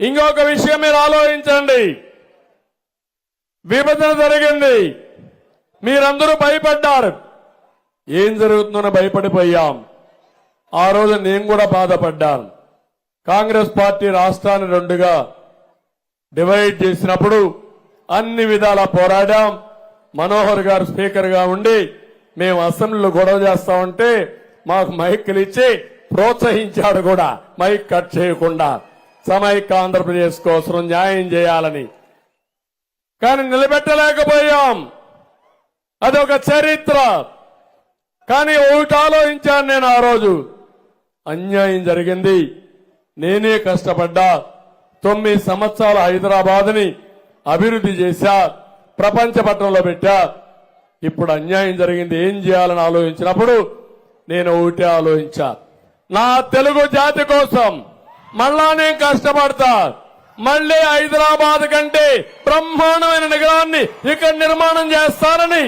ఇంకొక విషయం మీరు ఆలోచించండి. విభజన జరిగింది. మీరందరూ భయపడ్డారు. ఏం జరుగుతుందో భయపడిపోయాం. ఆ రోజు నేను కూడా బాధపడ్డాను. కాంగ్రెస్ పార్టీ రాష్ట్రాన్ని రెండుగా డివైడ్ చేసినప్పుడు అన్ని విధాల పోరాడాం. మనోహర్ గారు స్పీకర్గా ఉండి మేము అసెంబ్లీలో గొడవ చేస్తామంటే మాకు మైక్లు ఇచ్చి ప్రోత్సహించాడు కూడా. మైక్ కట్ చేయకుండా. సమైక్య ఆంధ్రప్రదేశ్ కోసం న్యాయం చేయాలని. కానీ నిలబెట్టలేకపోయాం. అదొక చరిత్ర. కానీ ఒకటి ఆలోచించాను నేను ఆ రోజు. అన్యాయం జరిగింది. నేనే కష్టపడ్డా. తొమ్మిది సంవత్సరాల హైదరాబాద్ని అభివృద్ధి చేశా. ప్రపంచ పట్టణంలో పెట్టా. ఇప్పుడు అన్యాయం జరిగింది. ఏం చేయాలని ఆలోచించినప్పుడు నేను ఒకటే ఆలోచించా. నా తెలుగు జాతి కోసం మళ్ళా నేను కష్టపడతా మళ్ళీ హైదరాబాద్ కంటే బ్రహ్మాండమైన నగరాన్ని ఇక్కడ నిర్మాణం చేస్తానని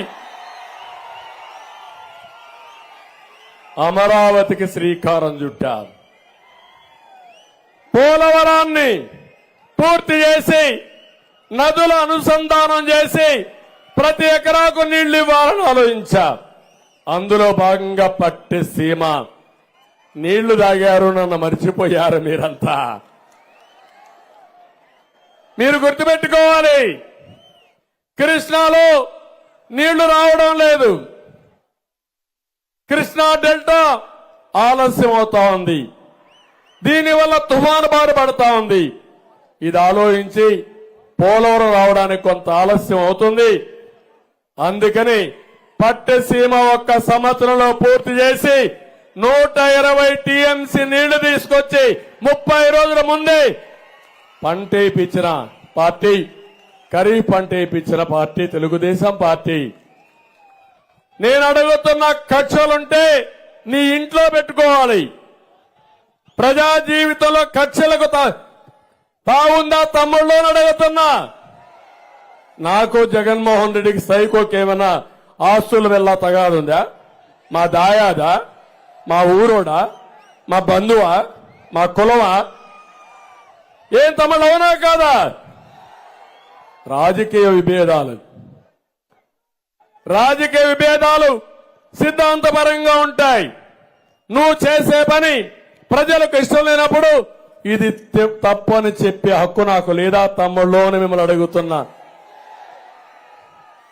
అమరావతికి శ్రీకారం చుట్టారు. పోలవరాన్ని పూర్తి చేసి నదుల అనుసంధానం చేసి ప్రతి ఎకరాకు నీళ్ళు ఇవ్వాలని ఆలోచించారు. అందులో భాగంగా పట్టి సీమ. నీళ్ళు తాగారు నన్ను మర్చిపోయారు మీరంతా. మీరు గుర్తుపెట్టుకోవాలి. కృష్ణాలో నీళ్ళు రావడం లేదు. కృష్ణా డెల్టా ఆలస్యం అవుతా ఉంది దీనివల్ల తుఫాను బారి పడతా ఉంది ఇది ఆలోచించి పోలవరం రావడానికి కొంత ఆలస్యం అవుతుంది. అందుకని పట్టసీమ ఒక్క సంవత్సరంలో పూర్తి చేసి నూట ఇరవై టీఎంసీ నీళ్ళు తీసుకొచ్చి ముప్పై రోజుల ముందే పంట ఇప్పించిన పార్టీ ఖరీఫ్ పంట ఇప్పించిన పార్టీ తెలుగుదేశం పార్టీ. నేను అడుగుతున్న ఖర్చులుంటే నీ ఇంట్లో పెట్టుకోవాలి. ప్రజా జీవితంలో ఖర్చులకు తా- తావుందా తమ్ముళ్ళు అడుగుతున్నా. నాకు జగన్మోహన్ రెడ్డికి సైకోకి ఏమైనా ఆస్తులు వెళ్ళా తగాదుందా? మా దాయాదా? మా ఊరోడా? మా బంధువా? మా కులమా? ఏం తమ్ముడు అవునా కాదా? రాజకీయ విభేదాలు. రాజకీయ విభేదాలు సిద్ధాంతపరంగా ఉంటాయి. నువ్వు చేసే పని ప్రజలకు ఇష్టం లేనప్పుడు ఇది తె- తప్పు అని చెప్పే హక్కు నాకు లేదా తమ్ముళ్ళోని మిమ్మల్ని అడుగుతున్నా.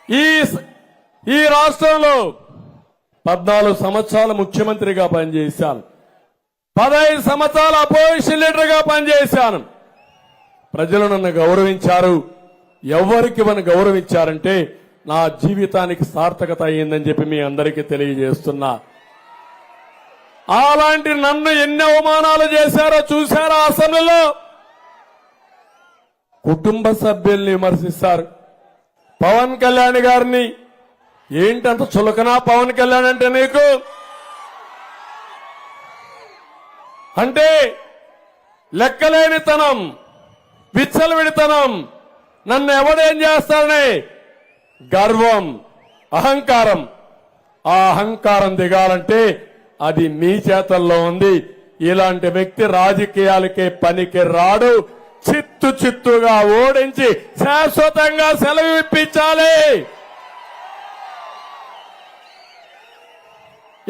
ఈ ఈ రాష్ట్రంలో పద్నాలుగు సంవత్సరాలు ముఖ్యమంత్రిగా పనిచేశాను. పదహైదు సంవత్సరాలు అపోజిషన్ లీడర్గా పనిచేశాను. ప్రజలు నన్ను గౌరవించారు. ఎవరికి మన గౌరవించారంటే నా జీవితానికి సార్థకత అయ్యిందని చెప్పి మీ అందరికీ తెలియజేస్తున్నా. అలాంటి నన్ను ఎన్ని అవమానాలు చేశారో చూశారా అసెంబ్లీలో? కుటుంబ సభ్యుల్ని విమర్శిస్తారు. పవన్ కళ్యాణ్ గారిని ఏంటంత చులకనా పవన్ కళ్యాణ్ అంటే నీకు? అంటే లెక్కలేనితనం విచ్చలవిడితనం నన్ను ఎవడేం చేస్తాడని గర్వం అహంకారం. ఆ అహంకారం దిగాలంటే అది మీ చేతల్లో ఉంది. ఇలాంటి వ్యక్తి రాజకీయాలకే పనికి రాడు. చిత్తు చిత్తుగా ఓడించి శాశ్వతంగా సెలవు ఇప్పించాలి.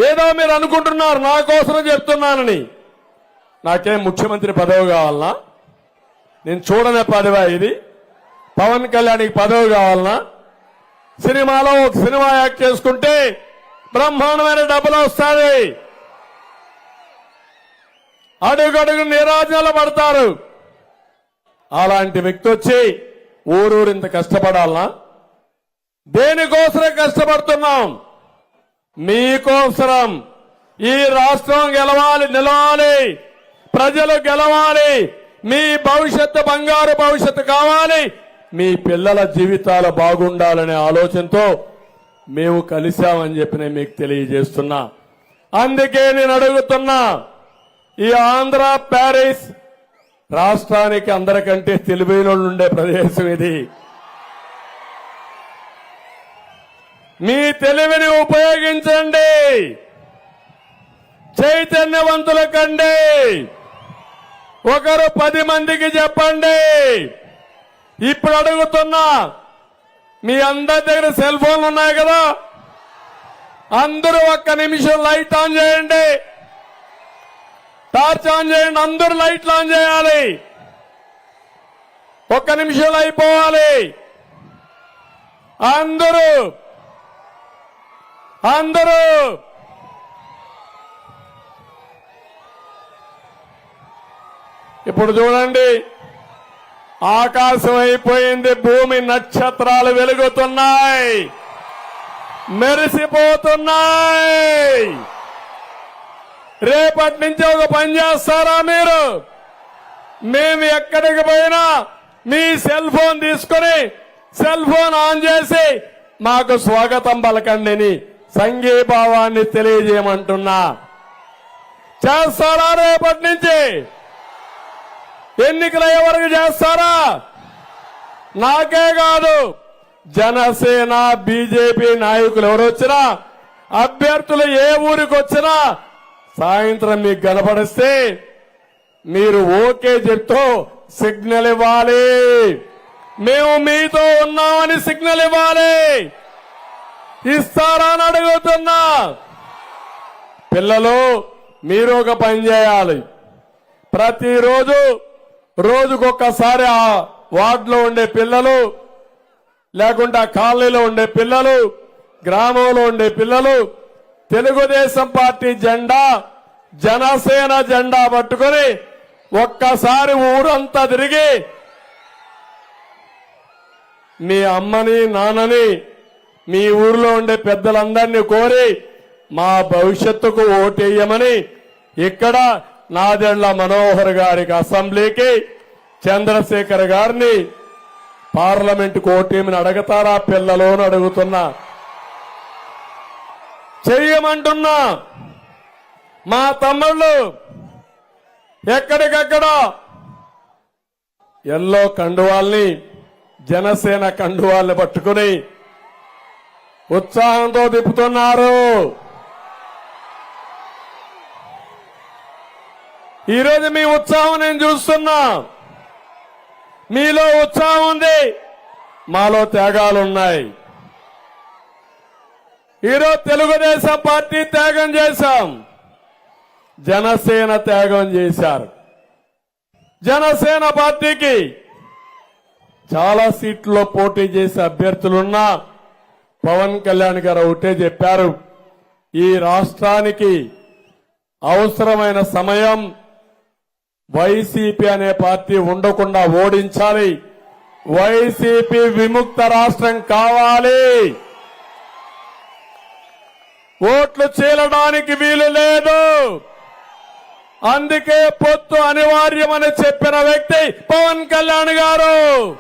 ఏదో మీరు అనుకుంటున్నారు నా కోసం చెప్తున్నానని. నాకేం ముఖ్యమంత్రి పదవి కావాలనా? నేను చూడనే పదవా ఇది. పవన్ కళ్యాణ్కి పదవి కావాలనా? సినిమాలో ఒక సినిమా యాక్ట్ చేసుకుంటే బ్రహ్మాండమైన డబ్బులు వస్తాయి. అడుగడుగు నిరాజనలు పడతారు. అలాంటి వ్యక్తి వచ్చి ఊరూరు ఇంత కష్టపడాలనా? దేనికోసమే కష్టపడుతున్నాం? మీకోసరం ఈ రాష్ట్రం గెలవాలి నిలవాలి. ప్రజలు గెలవాలి. మీ భవిష్యత్తు బంగారు భవిష్యత్తు కావాలి. మీ పిల్లల జీవితాలు బాగుండాలనే ఆలోచనతో మేము కలిశామని చెప్పి నేను మీకు తెలియజేస్తున్నా. అందుకే నేను అడుగుతున్నా ఈ ఆంధ్ర ప్యారిస్ రాష్ట్రానికి అందరికంటే తెలివైన ఉండే ప్రదేశం ఇది. మీ తెలివిని ఉపయోగించండి. చైతన్యవంతుల కండి. ఒకరు పది మందికి చెప్పండి. ఇప్పుడు అడుగుతున్నా మీ అందరి దగ్గర సెల్ ఫోన్లు ఉన్నాయి కదా? అందరూ ఒక్క నిమిషం లైట్ ఆన్ చేయండి. టార్చ్ ఆన్ చేయండి అందరూ లైట్లు ఆన్ చేయాలి. ఒక్క నిమిషంలో అయిపోవాలి. అందరూ అందరూ! ఇప్పుడు చూడండి. ఆకాశం అయిపోయింది భూమి నక్షత్రాలు వెలుగుతున్నాయి. మెరిసిపోతున్నాయి. రేపటి నుంచి ఒక పని చేస్తారా మీరు? మేము ఎక్కడికి పోయినా మీ సెల్ ఫోన్ తీసుకొని సెల్ ఫోన్ ఆన్ చేసి మాకు స్వాగతం పలకండిని సంఘీభావాన్ని తెలియజేయమంటున్నా. చేస్తారా రేపటి నుంచి? ఎన్నికలయ్యే వరకు చేస్తారా? నాకే కాదు. జనసేన బీజేపీ నాయకులు ఎవరు వచ్చినా అభ్యర్థులు ఏ ఊరికి వచ్చినా సాయంత్రం మీకు కనపడిస్తే మీరు ఓకే చెప్తూ సిగ్నల్ ఇవ్వాలి. మేము మీతో ఉన్నామని సిగ్నల్ ఇవ్వాలి. ఇస్తారా అని అడుగుతున్నా. పిల్లలు మీరు ఒక పని చేయాలి. ప్రతిరోజు రోజుకొక్కసారి ఆ వార్డులో ఉండే పిల్లలు లేకుంటే కాలనీలో ఉండే పిల్లలు గ్రామంలో ఉండే పిల్లలు తెలుగుదేశం పార్టీ జెండా జనసేన జెండా పట్టుకొని ఒక్కసారి ఊరంతా తిరిగి మీ అమ్మని నాన్నని మీ ఊర్లో ఉండే పెద్దలందరినీ కోరి మా భవిష్యత్తుకు ఓటేయమని ఇక్కడ నాదెండ్ల మనోహర్ గారికి అసెంబ్లీకి చంద్రశేఖర్ గారిని పార్లమెంటుకు ఓటేమని అడగతారా పిల్లలోని అడుగుతున్నా. చెయ్యమంటున్నా. మా తమ్ముళ్ళు ఎక్కడికక్కడ ఎల్లో కండువాల్ని జనసేన కండువాల్ని పట్టుకుని ఉత్సాహంతో తిప్పుతున్నారు. ఈరోజు మీ ఉత్సాహం నేను చూస్తున్నా. మీలో ఉత్సాహం ఉంది. మాలో త్యాగాలున్నాయి. ఈరోజు తెలుగుదేశం పార్టీ త్యాగం చేశాం. జనసేన త్యాగం చేశారు. జనసేన పార్టీకి చాలా సీట్లో పోటీ చేసే అభ్యర్థులున్నా పవన్ కళ్యాణ్ గారు ఒకటే చెప్పారు ఈ రాష్ట్రానికి అవసరమైన సమయం వైసీపీ అనే పార్టీ ఉండకుండా ఓడించాలి. వైసీపీ విముక్త రాష్ట్రం కావాలి. ఓట్లు చీలడానికి వీలు లేదు. అందుకే పొత్తు అనివార్యమని చెప్పిన వ్యక్తి పవన్ కళ్యాణ్ గారు.